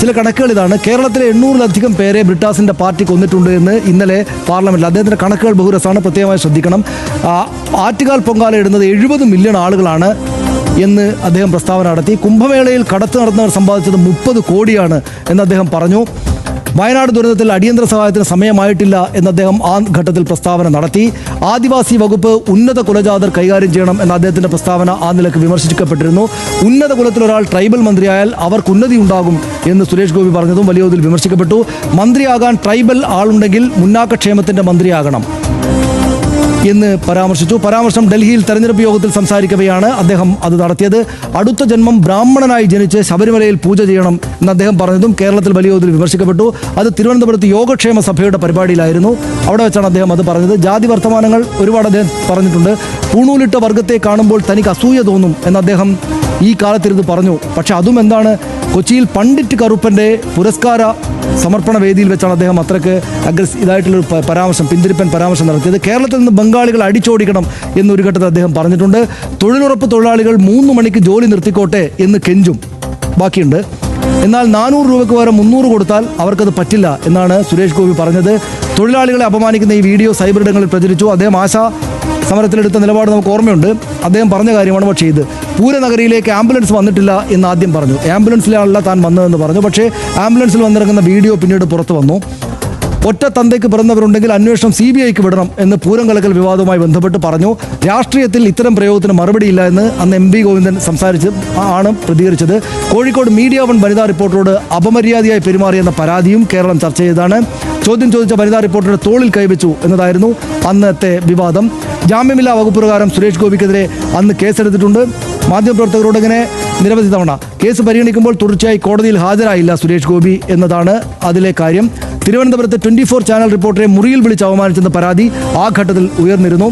ചില കണക്കുകൾ ഇതാണ്. കേരളത്തിലെ എണ്ണൂറിലധികം പേരെ ബ്രിട്ടാസിന്റെ പാർട്ടി കൊന്നിട്ടുണ്ട് എന്ന് ഇന്നലെ പാർലമെന്റിൽ അദ്ദേഹത്തിന്റെ കണക്കുകൾ ബഹുരസാണ് പ്രത്യേകമായി ശ്രദ്ധിക്കണം. ആറ്റുകാൽ പൊങ്കാല ഇടുന്നത് എഴുപത് മില്യൺ ആളുകളാണ് എന്ന് അദ്ദേഹം പ്രസ്താവന നടത്തി. കുംഭമേളയിൽ കടത്ത് നടന്നവർ സമ്പാദിച്ചത് മുപ്പത് കോടിയാണ് എന്ന് അദ്ദേഹം പറഞ്ഞു. വയനാട് ദുരന്തത്തിൽ അടിയന്തര സഹായത്തിന് സമയമായിട്ടില്ല എന്ന് അദ്ദേഹം ആ ഘട്ടത്തിൽ പ്രസ്താവന നടത്തി. ആദിവാസി വകുപ്പ് ഉന്നത കുലജാതർ കൈകാര്യം ചെയ്യണം എന്ന അദ്ദേഹത്തിന്റെ പ്രസ്താവന ആ നിലയ്ക്ക് വിമർശിക്കപ്പെട്ടിരുന്നു. ഉന്നത കുലത്തിൽ ഒരാൾ ട്രൈബൽ മന്ത്രിയായാൽ അവർക്ക് ഉന്നതി ഉണ്ടാകും എന്ന് സുരേഷ് ഗോപി പറഞ്ഞതും വലിയ തോതിൽ വിമർശിക്കപ്പെട്ടു. മന്ത്രിയാകാൻ ട്രൈബൽ ആളുണ്ടെങ്കിൽ മുന്നാക്കക്ഷേമത്തിന്റെ മന്ത്രിയാകണം. എന്ന് പരാമർശിച്ചു. പരാമർശം ഡൽഹിയിൽ തെരഞ്ഞെടുപ്പ് യോഗത്തിൽ സംസാരിക്കവെയാണ് അദ്ദേഹം അത് നടത്തിയത്. അടുത്ത ജന്മം ബ്രാഹ്മണനായി ജനിച്ച് ശബരിമലയിൽ പൂജ ചെയ്യണം എന്ന് അദ്ദേഹം പറഞ്ഞതും കേരളത്തിൽ വലിയ തോതിൽ വിമർശിക്കപ്പെട്ടു. അത് തിരുവനന്തപുരത്ത് യോഗക്ഷേമ സഭയുടെ പരിപാടിയിലായിരുന്നു. അവിടെ വെച്ചാണ് അദ്ദേഹം അത് പറഞ്ഞത്. ജാതി വർത്തമാനങ്ങൾ ഒരുപാട് അദ്ദേഹം പറഞ്ഞിട്ടുണ്ട്. പൂണൂലിട്ട വർഗത്തെ കാണുമ്പോൾ തനിക്ക് അസൂയ തോന്നും എന്ന് അദ്ദേഹം ഈ കാലത്തിരുന്ന് പറഞ്ഞു. പക്ഷെ അതും എന്താണ്? കൊച്ചിയിൽ പണ്ഡിറ്റ് കറുപ്പന്റെ പുരസ്കാര സമർപ്പണ വേദിയിൽ വെച്ചാണ് അദ്ദേഹം അത്രയ്ക്ക് അഗ്രസ് ഇതായിട്ടുള്ളൊരു പരാമർശം പിന്തിരിപ്പൻ പരാമർശം നടത്തിയത്. കേരളത്തിൽ നിന്ന് ബംഗാളികൾ അടിച്ചോടിക്കണം എന്നൊരു ഘട്ടത്തിൽ അദ്ദേഹം പറഞ്ഞിട്ടുണ്ട്. തൊഴിലുറപ്പ് തൊഴിലാളികൾ മൂന്ന് മണിക്ക് ജോലി നിർത്തിക്കോട്ടെ എന്ന് കെഞ്ചും. ബാക്കിയുണ്ട്. എന്നാൽ നാനൂറ് രൂപയ്ക്ക് പകരം മുന്നൂറ് കൊടുത്താൽ അവർക്കത് പറ്റില്ല എന്നാണ് സുരേഷ് ഗോപി പറഞ്ഞത്. തൊഴിലാളികളെ അപമാനിക്കുന്ന ഈ വീഡിയോ സൈബർ ഇടങ്ങളിൽ പ്രചരിച്ചു. അദ്ദേഹം ആശാ സമരത്തിലെടുത്ത നിലപാട് നമുക്ക് ഓർമ്മയുണ്ട്. അദ്ദേഹം പറഞ്ഞ കാര്യമാണ് പക്ഷേ ഇത്. പൂരനഗരിയിലേക്ക് ആംബുലൻസ് വന്നിട്ടില്ല എന്ന് ആദ്യം പറഞ്ഞു. ആംബുലൻസിലാണല്ല താൻ വന്നതെന്ന് പറഞ്ഞു. പക്ഷേ ആംബുലൻസിൽ വന്നിറങ്ങുന്ന വീഡിയോ പിന്നീട് പുറത്തു വന്നു. ഒറ്റ തന്തയ്ക്ക് പിറന്നവരുണ്ടെങ്കിൽ അന്വേഷണം സി ബി ഐക്ക് വിടണം എന്ന് പൂരം കലക്കൽ വിവാദവുമായി ബന്ധപ്പെട്ട് പറഞ്ഞു. രാഷ്ട്രീയത്തിൽ ഇത്തരം പ്രയോഗത്തിന് മറുപടിയില്ല എന്ന് അന്ന് എം പി ഗോവിന്ദൻ സംസാരിച്ച് ആണ് പ്രതികരിച്ചത്. കോഴിക്കോട് മീഡിയ വൺ വനിതാ റിപ്പോർട്ടറോട് അപമര്യാദയായി പെരുമാറിയെന്ന പരാതിയും കേരളം ചർച്ച ചെയ്തതാണ്. ചോദ്യം ചോദിച്ച വനിതാ റിപ്പോർട്ടറുടെ തോളിൽ കൈവച്ചു എന്നതായിരുന്നു അന്നത്തെ വിവാദം. ജാമ്യമില്ലാ വകുപ്പ് പ്രകാരം സുരേഷ് ഗോപിക്കെതിരെ അന്ന് കേസെടുത്തിട്ടുണ്ട്. മാധ്യമപ്രവർത്തകരോട് ഇങ്ങനെ നിരവധി തവണ കേസ് പരിഗണിക്കുമ്പോൾ തുടർച്ചയായി കോടതിയിൽ ഹാജരായില്ല സുരേഷ് ഗോപി എന്നതാണ് അതിലെ കാര്യം. തിരുവനന്തപുരത്ത് ട്വന്റി ഫോർ ചാനൽ റിപ്പോർട്ടറെ മുറിയിൽ വിളിച്ച് അവമാനിച്ചെന്ന പരാതി ആ ഘട്ടത്തിൽ ഉയർന്നിരുന്നു.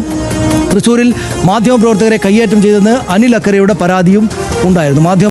തൃശൂരിൽ മാധ്യമപ്രവർത്തകരെ കയ്യേറ്റം ചെയ്തെന്ന് അനിൽ അക്കരയുടെ പരാതിയും ഉണ്ടായിരുന്നു. മാധ്യമ